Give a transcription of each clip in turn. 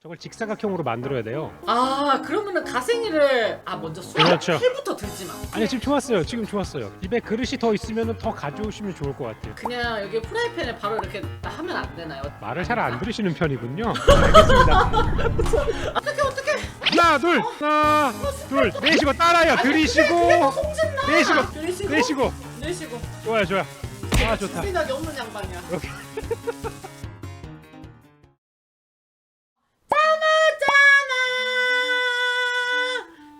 저걸 직사각형으로 만들어야 돼요. 아 그러면은 가생이를 아 먼저 술 그렇죠. 회부터 들지 마. 아니 지금 좋았어요. 지금 좋았어요. 집에 그릇이 더 있으면 더 가져오시면 좋을 것 같아요. 그냥 여기 프라이팬에 바로 이렇게 하면 안 되나요? 말을 잘 안 들으시는 편이군요. 알겠습니다. 어떻게 어떻게? 하나 둘 하나 둘 내쉬고 따라요. 들이쉬고 내쉬고 내쉬고 내쉬고 내쉬고. 좋아요 좋아요. 아 좋다. 스피드이 없는 양반이야. 이렇게.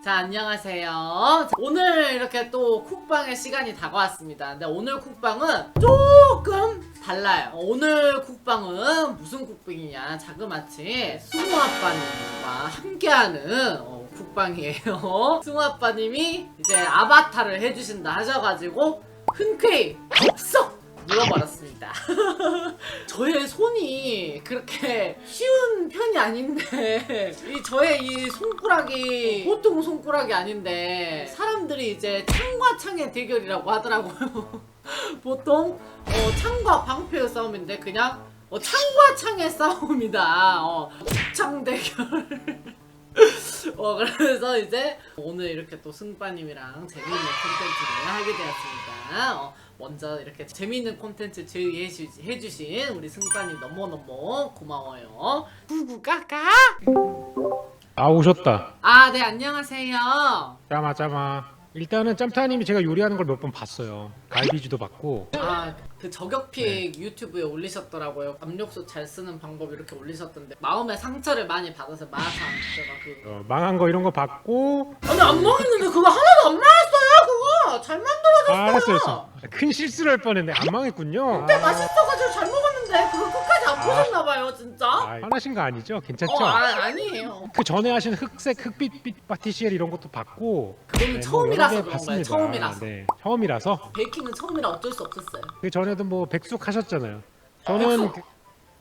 자 안녕하세요. 자, 오늘 이렇게 또 쿡방의 시간이 다가왔습니다. 근데 오늘 쿡방은 조금 달라요. 어, 오늘 쿡방은 무슨 쿡방이냐? 자그마치 승우 아빠님과 함께하는 어, 쿡방이에요. 승우 아빠님이 이제 아바타를 해주신다 하셔가지고 흔쾌히 덥석 눌러버렸습 니다. 저의 손이 그렇게 쉬운 편이 아닌데 이 저의 이 손가락이 보통 손가락이 아닌데 사람들이 이제 창과 창의 대결이라고 하더라고요. 보통 어, 창과 방패의 싸움인데 그냥 어, 창과 창의 싸움이다. 어, 창 대결. 어 그래서 이제 오늘 이렇게 또 승빠님이랑 재미있는 콘텐츠를 하게 되었습니다. 어, 먼저 이렇게 재미있는 콘텐츠 제의해주신 우리 승빠님 너무너무 고마워요. 구구까까. 아 오셨다. 아 네 안녕하세요. 짜마 짜마. 일단은 짬타님이 제가 요리하는 걸 몇 번 봤어요. 갈비지도 봤고. 아 그 저격픽 유튜브에 올리셨더라고요. 압력솥 잘 쓰는 방법 이렇게 올리셨던데 마음의 상처를 많이 받아서 마상 제가 그 어, 망한 거 이런 거 봤고. 아니 안 망했는데 그거 하나도 안 망했 잘 만들어졌어요. 아, 알았어요. 알았어. 큰 실수를 할 뻔했네. 안 망했군요. 근데 맛있어가지고 잘 먹었는데 그거 끝까지 안 보셨나봐요 진짜. 아, 화나신 거 아니죠? 괜찮죠? 어 아, 아니에요. 그 전에 하신 흑색 흑빛 빛 파티시엘 이런 것도 봤고. 그거는 뭐 처음이라서 여러 개 그런 거예요. 처음이라서. 네, 처음이라서. 베이킹은 처음이라 어쩔 수 없었어요. 그 전에도 뭐 백숙 하셨잖아요. 저는 백숙? 그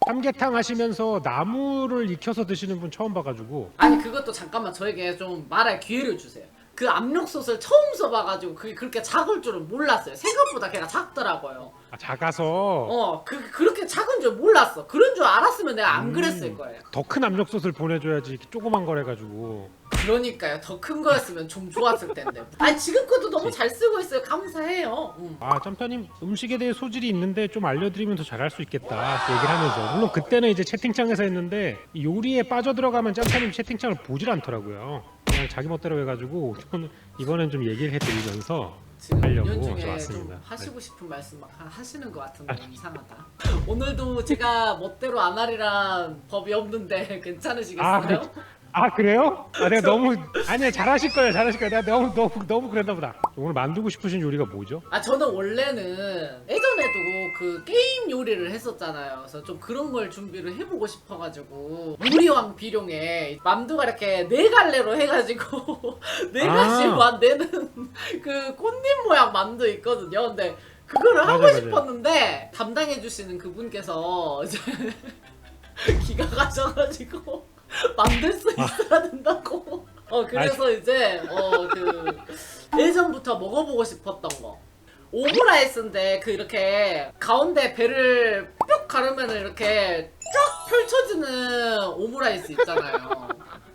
삼계탕 하시면서 나무를 익혀서 드시는 분 처음 봐가지고 아니 그것도 잠깐만 저에게 좀 말할 기회를 주세요. 그 압력솥을 처음 써봐가지고 그게 그렇게 작을 줄은 몰랐어요. 생각보다 걔가 작더라고요. 아, 작아서 어, 그 그렇게 작은 줄 몰랐어. 그런 줄 알았으면 내가 안 음. 그랬을 거예요. 더 큰 압력솥을 보내줘야지 이렇게 조그만 거래가지고 그러니까요. 더 큰 거였으면 좀 좋았을 텐데. 아니 지금 것도 너무 잘 쓰고 있어요. 감사해요. 음. 아 짬타님 음식에 대해 소질이 있는데 좀 알려드리면 더 잘할 수 있겠다 그 얘기를 하면서 물론 그때는 이제 채팅창에서 했는데 이 요리에 빠져들어가면 짬타님 채팅창을 보질 않더라고요 그냥 자기 멋대로 해가지고 저는 이번엔 좀 얘기를 해드리면서 지금 하려고 연중에 저좀 왔습니다. 네. 하시고 싶은 말씀 막 하- 하시는 것 같은데 이상하다. 오늘도 제가 멋대로 안 하리란 법이 없는데 괜찮으시겠어요? 아, 그래? 아 그래요? 아 내가 너무 아니야 잘하실 거예요 잘하실 거예요 내가 너무 너무 너무 그랬나 보다 오늘 만들고 싶으신 요리가 뭐죠? 아 저는 원래는 예전에도 그 게임 요리를 했었잖아요. 그래서 좀 그런 걸 준비를 해보고 싶어가지고 요리왕 비룡에 만두가 이렇게 네 갈래로 해가지고 네 아. 가지만 내는 그 꽃잎 모양 만두 있거든요. 근데 그거를 하고 맞아요. 싶었는데 담당해 주시는 그분께서 이제 기가 가셔가지고 만들 수 있어야 된다고. 어 그래서 이제 어 그 예전부터 먹어보고 싶었던 거. 오므라이스인데 그 이렇게 가운데 배를 뿅 가르면 이렇게 쫙 펼쳐지는 오므라이스 있잖아요.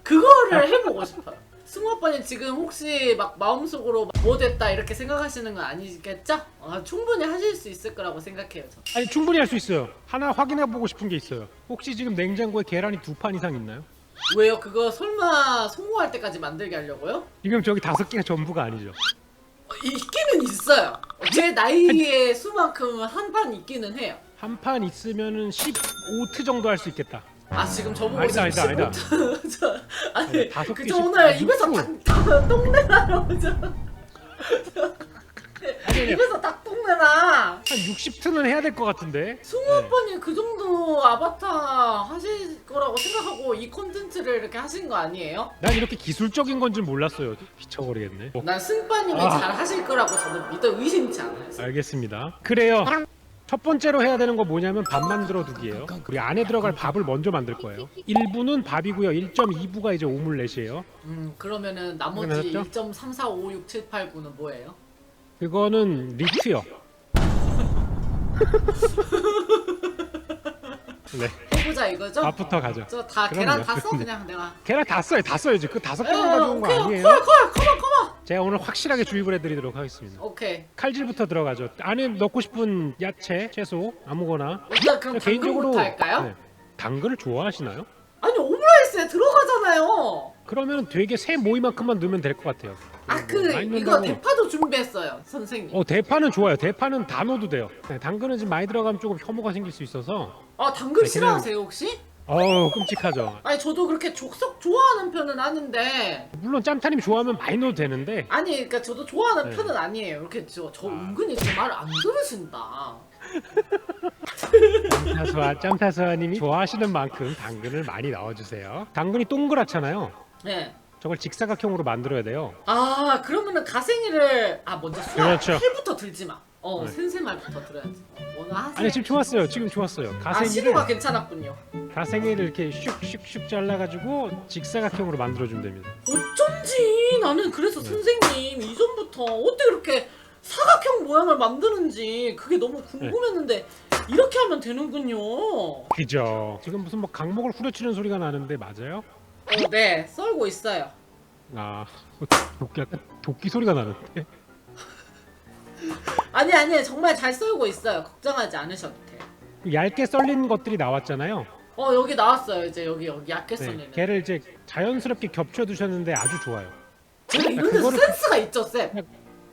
그거를 해보고 싶어요. 승우 오빠님 지금 혹시 막 마음속으로 뭐 됐다 이렇게 생각하시는 건 아니겠죠? 아, 충분히 하실 수 있을 거라고 생각해요. 저. 아니 충분히 할 수 있어요 하나 확인해 보고 싶은 게 있어요 혹시 지금 냉장고에 계란이 두 판 이상 있나요? 왜요? 그거 설마 성공할 때까지 만들게 하려고요? 지금 저기 다섯 개가 전부가 아니죠 어, 있기는 있어요. 제 나이의 수만큼 한 판 있기는 해요. 한 판 있으면은 15트 정도 할 수 있겠다. 아 지금 저보고 아니다, 아니다, 15트 저 아니 아니, 다섯 그저 개씩 오늘 다 입에서 육수. 닭 똥내 나요 저 아니, 입에서 닭 똥내 나 한 60트는 해야 될 것 같은데. 승우 네. 그 정도 아바타 하실 거라고 생각하고 이 콘텐츠를 이렇게 하신 거 아니에요? 난 이렇게 기술적인 건 줄 몰랐어요. 미쳐버리겠네. 어, 난 승빠님이 아. 잘 하실 거라고 저는 믿어 의심치 않아요 알겠습니다. 그래요. 첫 번째로 해야 되는 거 뭐냐면 밥 만들어 두기예요. 우리 안에 들어갈 밥을 먼저 만들 거예요. 1부는 밥이고요. 1.2부가 이제 오믈렛이에요. 음 그러면은 나머지 확인하셨죠? 1.3456789는 뭐예요? 그거는 리트요. 네. 해보자 이거죠? 밥부터 가죠. 저다 그럼요. 계란 다써 그냥 내가. 계란 다 써요, 다 써야지. 그 다섯 개만 에, 가져온 거 아니에요? 콜, 콜, 컴온, 컴온. 제가 오늘 확실하게 주입을 해드리도록 하겠습니다. 오케이. 칼질부터 들어가죠. 안에 넣고 싶은 야채, 채소 아무거나. 일단 그럼 당근부터 할까요? 네. 당근을 좋아하시나요? 아니 오므라이스에 들어가잖아요. 그러면 되게 새 모이만큼만 넣으면 될 것 같아요. 아뭐그 많이 이거 넣는다고- 대파도 준비했어요, 선생님. 어 대파는 좋아요. 대파는 다 넣어도 돼요. 네, 당근은 지금 많이 들어가면 조금 혐오가 생길 수 있어서 아 당근 네, 싫어하세요 혹시? 어우 끔찍하죠. 아니 저도 그렇게 족속 좋아하는 편은 아닌데 물론 짬타님 좋아하면 많이 넣어도 되는데 아니 그러니까 저도 좋아하는 네. 편은 아니에요. 이렇게 저, 저 아. 은근히 제말안 들으신다. 짬타수아 짬타수아님이 좋아하시는 만큼 당근을 많이 넣어주세요. 당근이 동그랗잖아요. 네. 저걸 직사각형으로 만들어야 돼요. 아 그러면은 가생이를 아 먼저 수아 그렇죠. 팔부터 들지 마. 어 네. 센세 말부터 들어야지. 뭐나 하세요. 아니 지금 좋았어요. 지금 좋았어요. 아 가생이를 시도가 괜찮았군요. 가생이를 이렇게 슉슉슉 잘라가지고 직사각형으로 만들어주면 됩니다. 어쩐지 나는 그래서 네. 선생님 이전부터 어떻게 그렇게 사각형 모양을 만드는지 그게 너무 궁금했는데 이렇게 하면 되는군요. 그죠? 지금 무슨 뭐 강목을 후려치는 소리가 나는데 맞아요? 어, 네 썰고 있어요. 아 도끼 약간 도끼 소리가 나는데. 아니 아니 정말 잘 썰고 있어요. 걱정하지 않으셔도 돼요. 그 얇게 썰린 것들이 나왔잖아요. 어 여기 나왔어요 이제 여기 여기 얇게 네, 썰리는. 걔를 이제 자연스럽게 겹쳐 두셨는데 아주 좋아요. 제가 이런 데서 그거를- 센스가 있죠 쌤.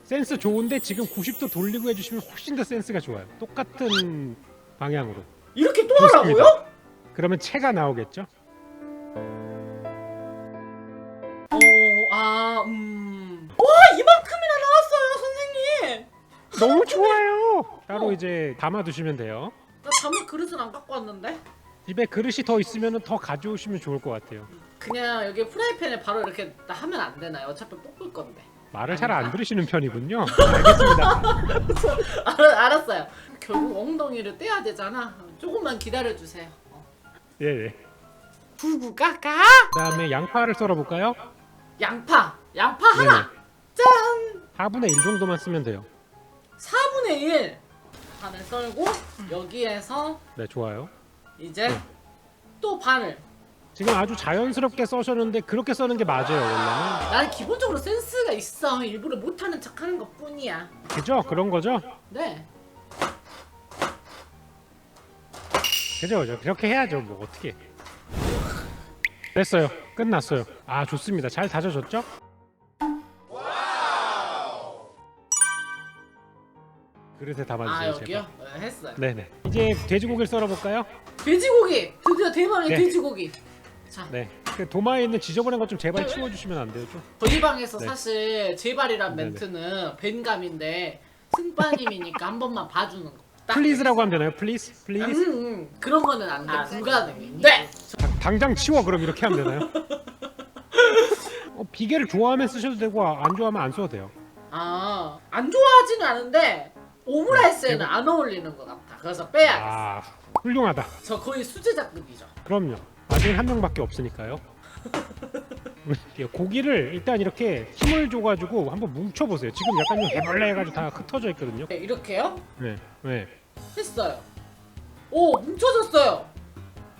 센스 좋은데 지금 90도 돌리고 해주시면 훨씬 더 센스가 좋아요. 똑같은 방향으로. 이렇게 또 좋습니다. 하라고요? 그러면 채가 나오겠죠? 어, 아, 음. 와, 이만큼이나 나왔어요, 선생님! 너무 좋아요. 따로 어. 이제 담아 두시면 돼요. 나 잠을 그릇은 안 갖고 왔는데? 집에 그릇이 더 있으면 더 가져오시면 좋을 것 같아요. 그냥 여기 프라이팬에 바로 이렇게 나 하면 안 되나요? 어차피 볶을 건데. 말을 잘 안 들으시는 편이군요. 알겠습니다. 알, 알았어요. 결국 엉덩이를 떼야 되잖아. 조금만 기다려 주세요. 어. 예, 예. 부부 까까! 그다음에 양파를 썰어 볼까요? 양파! 양파 하나! 짠! 4분의 1 정도만 쓰면 돼요. 4분의 1! 반을 썰고, 여기에서 네, 좋아요. 이제 네. 또 반을. 지금 아주 자연스럽게 써셨는데 그렇게 써는 게 맞아요, 원래는. 나는 기본적으로 센스가 있어. 일부러 못하는 척 하는 것 뿐이야. 그죠? 그런 거죠? 네. 그죠, 그죠. 그렇게 해야죠. 뭐 어떻게? 됐어요. 끝났어요. 아, 좋습니다. 잘 다져졌죠? 그릇에 아 담아주세요. 여기요? 네, 했어요. 제발. 네네. 이제 돼지고기를 썰어볼까요? 돼지고기 드디어 대망의 네. 돼지고기. 자 네. 그 도마에 있는 지저분한 것 좀 제발 치워주시면 안 돼요, 좀? 저희 방에서 네. 사실 제발이란 네네. 멘트는 벤감인데 승빠님이니까 한 번만 봐주는 거. 딱. 플리즈라고 하면 되나요? 플리즈? 음, 플리즈? 음, 그런 거는 안 돼. 불가능인데. 당- 당장 치워 그럼 이렇게 하면 되나요? 어, 비계를 좋아하면 쓰셔도 되고 아, 안 좋아하면 안 써도 돼요. 아, 안 좋아하지는 않은데 오므라이스에는 네. 안 어울리는 것 같아. 그래서 빼야겠어. 아 훌륭하다. 저 거의 수제자급이죠. 그럼요. 아직 한 명밖에 없으니까요. 예, 고기를 일단 이렇게 힘을 줘가지고 한번 뭉쳐보세요. 지금 약간 좀 해벌레 해가지고 다 흩어져 있거든요. 네, 이렇게요? 네, 네. 했어요. 오, 뭉쳐졌어요.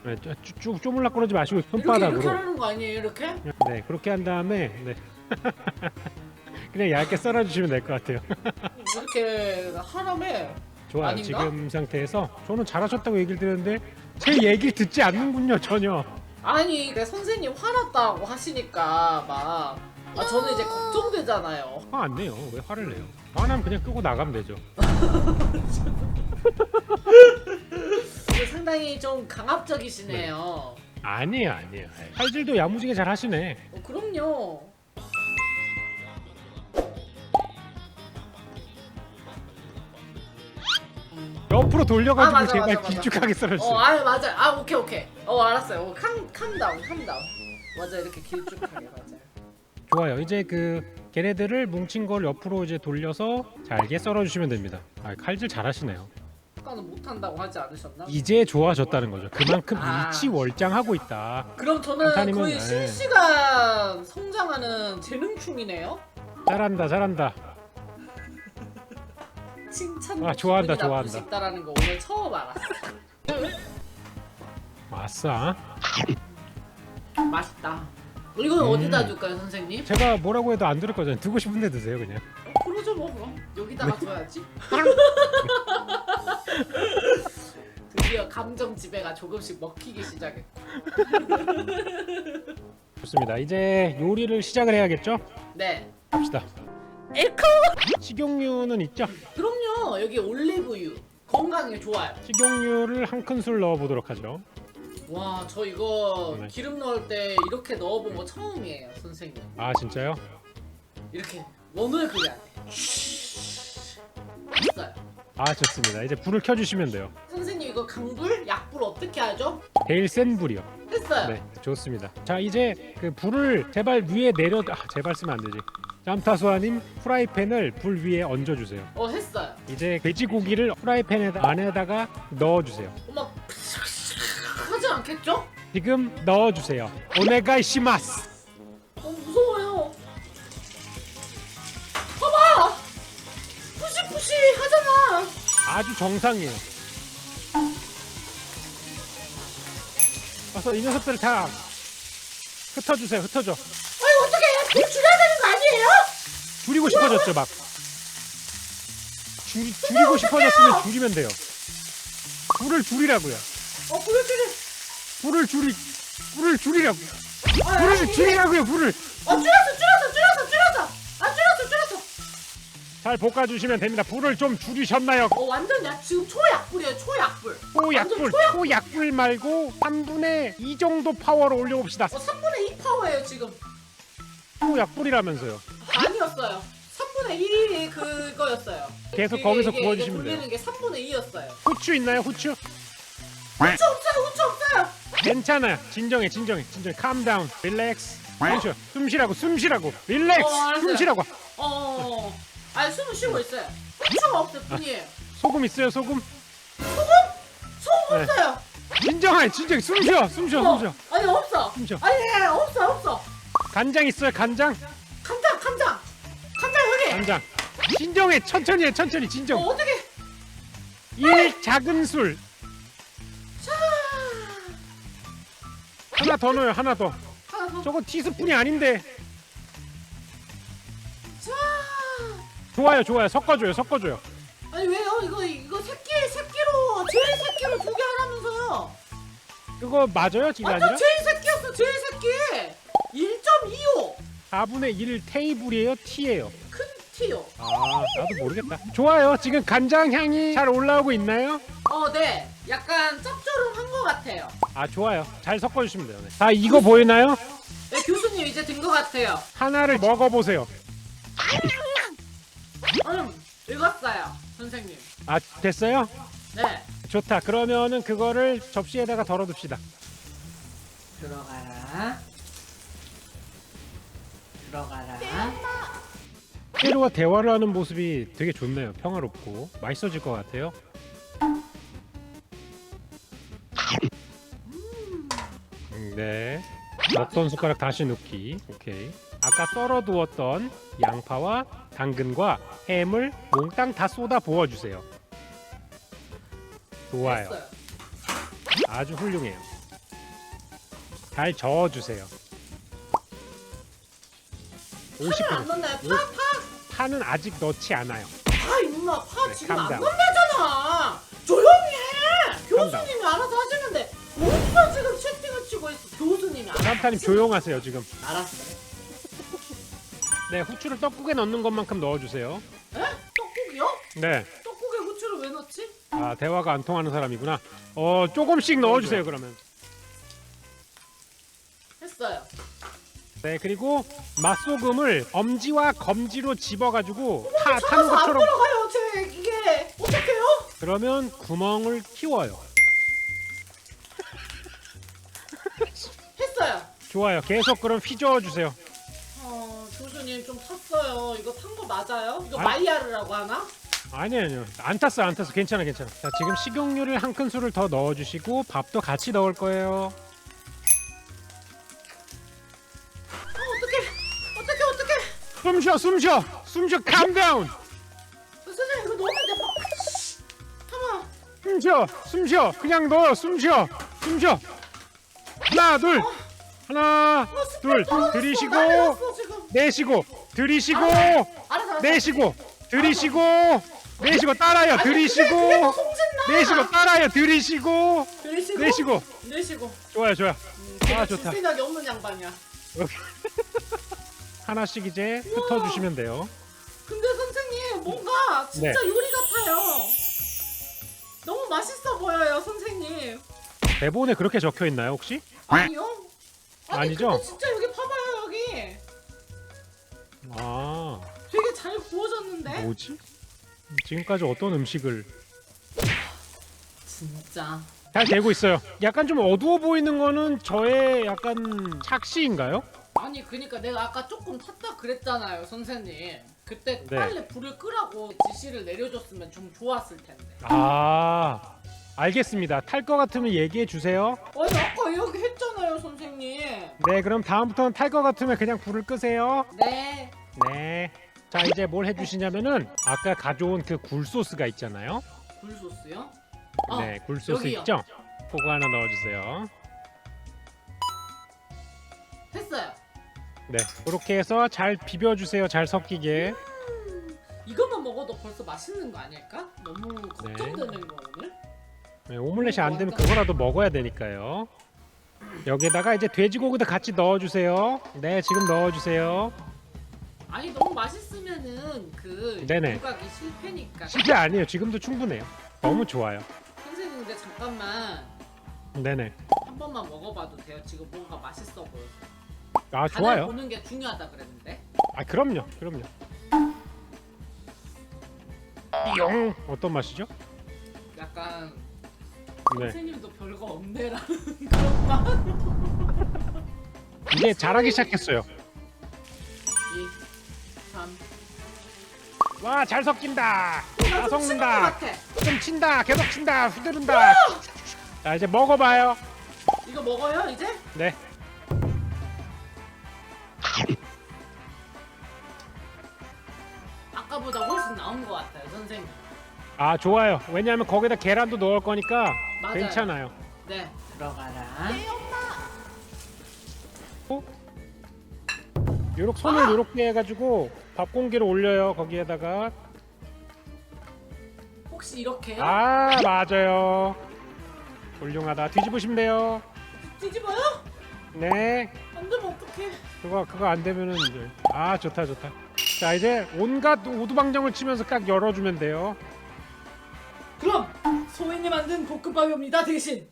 네 쭈- 쭈- 쪼물락 거리지 마시고 이렇게 이렇게 손바닥으로. 하는 거 아니에요? 이렇게? 네, 그렇게 한 다음에 네. 그냥 얇게 썰어주시면 될 것 같아요. 이렇게 하라며. 좋아요. 아닌가? 지금 상태에서 저는 잘하셨다고 얘기를 드렸는데 제 얘기를 듣지 않는군요 전혀. 아니 내 선생님 화났다고 하시니까 막 아, 저는 이제 걱정되잖아요. 화 안 내요. 왜 화를 내요? 화나면 그냥 끄고 나가면 되죠. 근데 상당히 좀 강압적이시네요. 아니에요, 아니에요. 칼질도 야무지게 잘 하시네. 어, 그럼요. 옆으로 돌려가지고 아, 맞아, 맞아, 맞아. 길쭉하게 썰어주세요. 어, 아 맞아. 아 오케이 오케이. 어 알았어요. 어, 캄 캄다운 캄다운. 맞아 이렇게 길쭉하게 맞아요. 좋아요. 이제 그 걔네들을 뭉친 걸 옆으로 이제 돌려서 잘게 썰어주시면 됩니다. 아, 칼질 잘하시네요. 아까는 못한다고 하지 않으셨나? 이제 좋아졌다는 거죠. 그만큼 아. 일치월장하고 있다. 그럼 저는 안타님은, 거의 네. 실시간 성장하는 재능충이네요. 잘한다, 잘한다. 칭찬 아, 좋아한다, 기분이 좋아한다. 있다라는 거 오늘 처음 알았어. 아싸. 맛있다. 이건 음. 어디다 줄까요, 선생님? 제가 뭐라고 해도 안 들을 거잖아요. 드고 싶은데 드세요 그냥. 어, 그러죠 뭐 그럼. 여기다가 줘야지. 드디어 감정 지배가 조금씩 먹히기 시작했고. 좋습니다. 이제 요리를 시작을 해야겠죠? 네. 갑시다. 에코. 식용유는 있죠? 그럼요. 여기 올리브유 건강에 좋아요. 식용유를 한 큰술 넣어 보도록 하죠. 와, 저 이거 네. 기름 넣을 때 이렇게 넣어본 거 처음이에요, 선생님. 아 진짜요? 이렇게 원을 돼. 됐어요. 아 좋습니다. 이제 불을 켜주시면 돼요. 선생님 이거 강불, 약불 어떻게 하죠? 제일 센 불이요. 했어요. 네, 좋습니다. 자 이제 그 불을 제발 위에 내려 아 제발 쓰면 안 되지. 짬타수아님 프라이팬을 불 위에 얹어주세요. 어, 했어요. 이제 돼지고기를 프라이팬에 안에다가 넣어주세요. 어머, 하지 않겠죠? 지금 넣어주세요. 오네가이 시마스. 봐봐! 푸시푸시 하잖아. 아주 정상이에요. 와서 이 녀석들 다 흩어주세요. 흩어져. 아니 어떻게 불 줄여야 되는 거 아니에요? 줄이고 싶어졌죠 막. 줄, 줄이고 싶어졌으면 줄이면 돼요. 불을 줄이라고요. 어 불을 줄여. 불을 줄이 불을 줄이라고. 아, 불을 줄이라고요. 불을. 어 줄였어 줄였어 줄였어 줄였어. 아 줄였어 줄였어. 잘 볶아주시면 됩니다. 불을 좀 줄이셨나요? 어 완전 약 지금 초약불이에요 초약불. 완전 초약. 초약불 말고 3분의 2 정도 파워로 올려봅시다. 어 3분의 2 파워예요 지금. 초약불이라면서요. 아니었어요. 3분의 1이 그거였어요. 계속 이게- 거기서 이게- 구워주시면 돌리는 게 3분의 2였어요. 후추 있나요? 후추? 후추 없어요 후추 없어요. 괜찮아요. 진정해, 진정해, 진정해. calm down, relax. 숨 쉬어. 숨 쉬라고, 숨 쉬라고. relax. 어, 알았어요. 숨 쉬라고. 어. 아니 숨을 쉬고 있어요. 후추가 없을 뿐이에요. 소금 있어요, 소금? 소금 네. 없어요. 진정해, 진정해. 숨 쉬어, 숨 쉬어, 어. 숨 쉬어. 아니 없어. 숨 쉬어. 아니 없어 없어. 간장 있어요, 간장 간장. 진정해, 천천히 해, 천천히, 어 진정. 어떻게? 일 작은 술. 자 하나 더 넣어요, 하나 더. 하나 더. 저거 티스푼이 아닌데. 자 좋아요, 좋아요. 섞어줘요, 섞어줘요. 아니 왜요? 이거 이거 새끼 새끼로 제일 새끼로 두 개 하라면서요. 그거 맞아요, 지금 아니라? 완전 제일 새끼였어 제일 새끼. 1.25 4분의 1 테이블이에요, 티예요. 큰 티요. 아, 나도 모르겠다. 좋아요. 지금 간장 향이 잘 올라오고 있나요? 어 네. 약간 짭조름한 것 같아요. 아, 좋아요. 잘 섞어주시면 돼요. 네. 자, 이거 보이나요? 네 교수님 이제 된 것 같아요. 하나를 먹어보세요. 음 읽었어요 선생님. 아, 됐어요? 네. 좋다. 그러면은 그거를 접시에다가 덜어둡시다. 들어가라. 들어가라. 페루와 대화를 하는 모습이 되게 좋네요. 평화롭고 맛있어질 것 같아요. 음, 네. 먹던 숟가락 다시 넣기. 오케이. 아까 썰어 두었던 양파와 당근과 햄을 몽땅 다 쏟아 부어 주세요. 좋아요. 됐어요. 아주 훌륭해요. 잘 저어 주세요. 파는 안50% 넣나요? 파? 파? 파는 아직 넣지 않아요. 파 임마 파 네, 지금 안. 넣는다잖아 조용히 해 교수님이 알아서 하시는데 어디서 지금 채팅을 치고 있어 교수님이 알아서 산타님 조용하세요 지금. 알았어 네 후추를 떡국에 넣는 것만큼 넣어주세요. 에? 떡국이요? 네. 떡국에 후추를 왜 넣지? 아 대화가 안 통하는 사람이구나. 어 조금씩 넣어주세요 그러면. 했어요 네 그리고 맛소금을 엄지와 검지로 집어가지고 타 타는 안 것처럼 들어가요 제 이게 어떡해요? 그러면 구멍을 키워요. 했어요 좋아요. 계속 그럼 휘저어 주세요. 어 교수님 좀 탔어요 이거 탄 거 맞아요? 이거 아. 마이야르라고 하나? 아니 아니요 안 탔어 안 탔어 괜찮아 괜찮아. 자 지금 식용유를 한 큰술을 더 넣어주시고 밥도 같이 넣을 거예요. 숨 쉬어 숨 쉬어. 숨 쉬어 calm down. 선생님 이거 넣으면 돼 잠깐만 숨 쉬어 숨 쉬어. 그냥 넣어 숨 쉬어 숨 쉬어. 하나 둘. 하나 어, 둘. 떨어졌어. 들이쉬고 지금. 내쉬고 들이쉬고 알았어 알았어. 내쉬고 들이쉬고 내쉬고 따라요. 아니, 그게- 그게 들이쉬고 더 내쉬고 따라요. 들이쉬고 내쉬고 내쉬고. 내쉬고. 좋아요 좋아요. 아 아, 좋 좋다. 생각이 없는 양반이야 하나씩 이제 흩어주시면 돼요 근데 선생님 뭔가 진짜 네. 요리 같아요 너무 맛있어 보여요 선생님 대본에 그렇게 적혀 있나요 혹시? 아니요 아니 아니죠? 근데 진짜 여기 봐봐요 여기 아 되게 잘 구워졌는데 뭐지? 지금까지 어떤 음식을 진짜 잘 되고 있어요. 약간 좀 어두워 보이는 거는 저의 약간 착시인가요? 아니 그니까 내가 아까 조금 탔다 그랬잖아요 선생님 그때 네. 빨리 불을 끄라고 지시를 내려줬으면 좀 좋았을 텐데 아 알겠습니다. 탈거 같으면 얘기해 주세요. 아니 아까 여기 했잖아요 선생님 네 그럼 다음부터는 탈거 같으면 그냥 불을 끄세요. 네 네. 자 이제 뭘 해주시냐면은 아까 가져온 그 굴 소스가 있잖아요. 굴소스요? 어, 네 굴 소스 여기요. 있죠? 그거 하나 넣어주세요. 했어요 네 그렇게 해서 잘 비벼주세요. 잘 섞이게. 이것만 먹어도 벌써 맛있는 거 아닐까? 너무 네. 걱정되는 거 오늘 네, 오믈렛이 안 되면 그거라도 먹어야 되니까요. 여기에다가 이제 돼지고기도 같이 넣어주세요. 네, 지금 넣어주세요. 아니 너무 맛있으면은 그 네네. 유각이 실패니까 실제 아니에요. 지금도 충분해요. 너무 좋아요. 선생님 근데 잠깐만 네네. 한 번만 먹어봐도 돼요 지금 뭔가 맛있어 보여 아 간을 좋아요. 보는 게 중요하다 그랬는데 아 그럼요. 그럼요. 용 어떤 맛이죠? 약간 네. 선생님도 별거 없네라는 그런 맛 이제 잘하기 시작했어요. 2 3 와 잘 섞인다. 다것 섞는다. 같아 좀 친다. 계속 친다. 후들은다. 자 이제 먹어봐요. 이거 먹어요 이제? 네. 훨씬 나은 것 같아요 선생님. 아 좋아요. 왜냐하면 거기다 계란도 넣을 거니까 맞아요. 괜찮아요. 네 들어가라. 요렇게 손을 요렇게 해가지고 밥 공기를 올려요 거기에다가. 혹시 이렇게요? 아 맞아요. 훌륭하다. 뒤집으시면 돼요. 뒤집어요? 네. 안 되면 어떡해. 그거 그거 안 되면은 이제. 아 좋다 좋다 자 이제 온갖 오두방정을 치면서 깍 열어주면 돼요. 그럼 소인이 만든 볶음밥입니다 대신.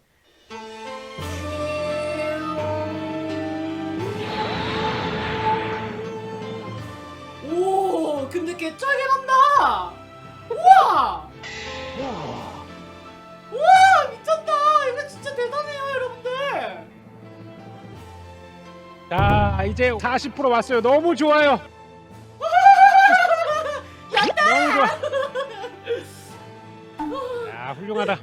오 근데 개쩔게 간다. 우와! 우와 미쳤다. 이거 진짜 대단해요 여러분들. 자 이제 40% 왔어요. 너무 좋아요 훌륭하다.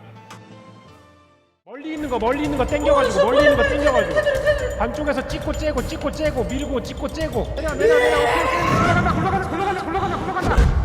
멀리 있는 거 멀리 있는 거 땡겨가지고 멀리 있는 거 땡겨가지고. 반쪽에서 찍고 째고 찍고 째고 밀고 찍고 째고. 내려 내려 내려. 굴러간다 굴러간다 굴러간다 굴러간다 굴러간다